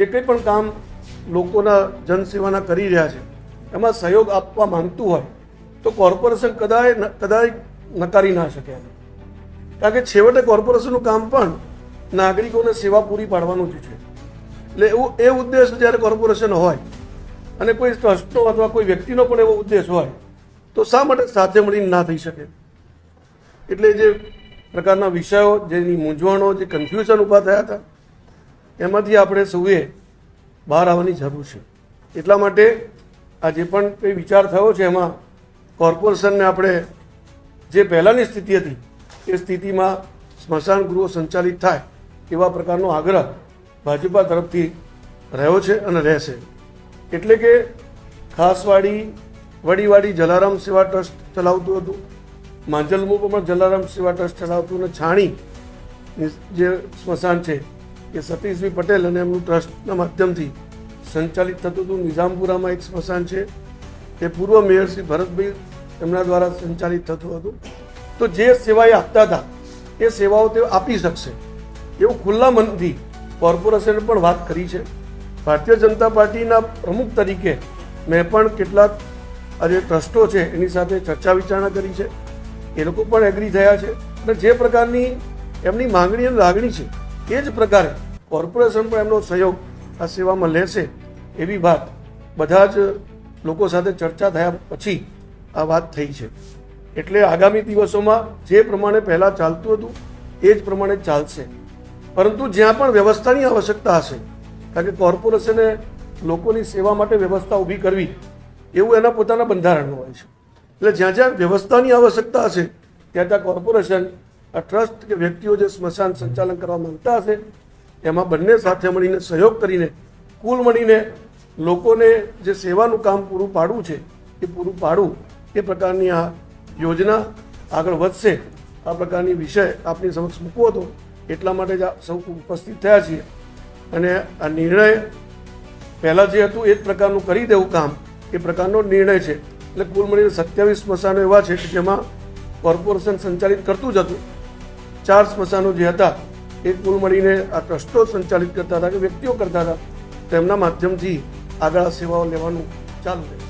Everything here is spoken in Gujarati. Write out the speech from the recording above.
જે કંઈ પણ કામ લોકોના જનસેવાના કરી રહ્યા છે, એમાં સહયોગ આપવા માંગતું હોય, તો કોર્પોરેશન કદાય કદાય નકારી ના શકે કારણ કે છેવટે કોર્પોરેશનનું કામ પણ નાગરિકોને સેવા પૂરી પાડવાનું જ છે. એટલે એવું, એ ઉદ્દેશ જ્યારે કોર્પોરેશન હોય, અને કોઈ ટ્રસ્ટનો અથવા કોઈ વ્યક્તિનો પણ એવો ઉદ્દેશ હોય, તો શા માટે સાથે મળીને ના થઈ શકે? એટલે જે પ્રકારના વિષયો, જેની મૂંઝવણો, જે કન્ફ્યુઝન ઊભા થયા હતા એમાંથી આપણે સૌએ બહાર આવવાની જરૂર છે. એટલા માટે આ જે પણ કંઈ વિચાર થયો છે એમાં કોર્પોરેશનને આપણે જે પહેલાંની સ્થિતિ હતી, એ સ્થિતિમાં સ્મશાન ગૃહો સંચાલિત થાય એવા પ્રકારનો આગ્રહ ભાજપા તરફથી રહ્યો છે અને રહેશે. એટલે કે ખાસવાડી, વડીવાડી જલારામ સેવા ટ્રસ્ટ ચલાવતું હતું માંજલમું પણ જલારામ સેવા ટ્રસ્ટ ચલાવતું અને છાણી જે સ્મશાન છે એ સતીશભાઈ પટેલ અને એમનું ટ્રસ્ટના માધ્યમથી સંચાલિત થતું હતું. નિઝામપુરામાં એક સ્મશાન છે. એ પૂર્વ મેયર શ્રી ભરતભાઈ એમના દ્વારા સંચાલિત થતું હતું. તો જે સેવા એ આપતા હતા, એ સેવાઓ તેઓ આપી શકશે. એવું ખુલ્લા મનથી કોર્પોરેશને પણ વાત કરી છે. ભારતીય જનતા પાર્ટીના પ્રમુખ તરીકે મેં પણ કેટલાક જે ટ્રસ્ટો છે, એની સાથે ચર્ચા વિચારણા કરી છે. એ લોકો પણ એગ્રી થયા છે. અને જે પ્રકારની એમની માંગણી અને લાગણી છે એ જ પ્રકારે કોર્પોરેશન પણ એમનો સહયોગ આ સેવામાં લેશે એવી વાત બધા જ લોકો સાથે ચર્ચા થયા પછી આ વાત થઈ છે. એટલે આગામી દિવસોમાં જે પ્રમાણે પહેલાં ચાલતું હતું, એ જ પ્રમાણે ચાલશે. પરંતુ જ્યાં પણ વ્યવસ્થાની આવશ્યકતા હશે, કારણ કે કોર્પોરેશને લોકોની સેવા માટે વ્યવસ્થા ઊભી કરવી, એવું એના પોતાના બંધારણનું હોય છે. એટલે જ્યાં જ્યાં વ્યવસ્થાની આવશ્યકતા હશે, ત્યાં ત્યાં કોર્પોરેશન આ ટ્રસ્ટ કે વ્યક્તિઓ જે સ્મશાન સંચાલન કરવા માંગતા હશે, એમાં બંને સાથે મળીને સહયોગ કરીને, કુલ મળીને લોકોને જે સેવાનું કામ પૂરું પાડવું છે, એ પૂરું પાડવું, એ પ્રકારની આ યોજના આગળ વધશે. આ પ્રકારની વિષય આપની સમક્ષ મૂકવો હતો. એટલા માટે જ સૌ ઉપસ્થિત થયા છીએ. અને આ નિર્ણય, પહેલાં જે હતું એ જ પ્રકારનું કરી દેવું કામ, એ પ્રકારનો નિર્ણય છે. એટલે કુલ મળીને સત્યાવીસ સ્મશાનો એવા છે કે જેમાં કોર્પોરેશન સંચાલિત કરતું જ હતું. ચાર સ્મશાનો જે હતા, એ કુલ મળીને આ ટ્રસ્ટો સંચાલિત કરતા હતા કે વ્યક્તિઓ કરતા હતા, તેમના માધ્યમથી આગળ આ સેવાઓ લેવાનું ચાલુ રહે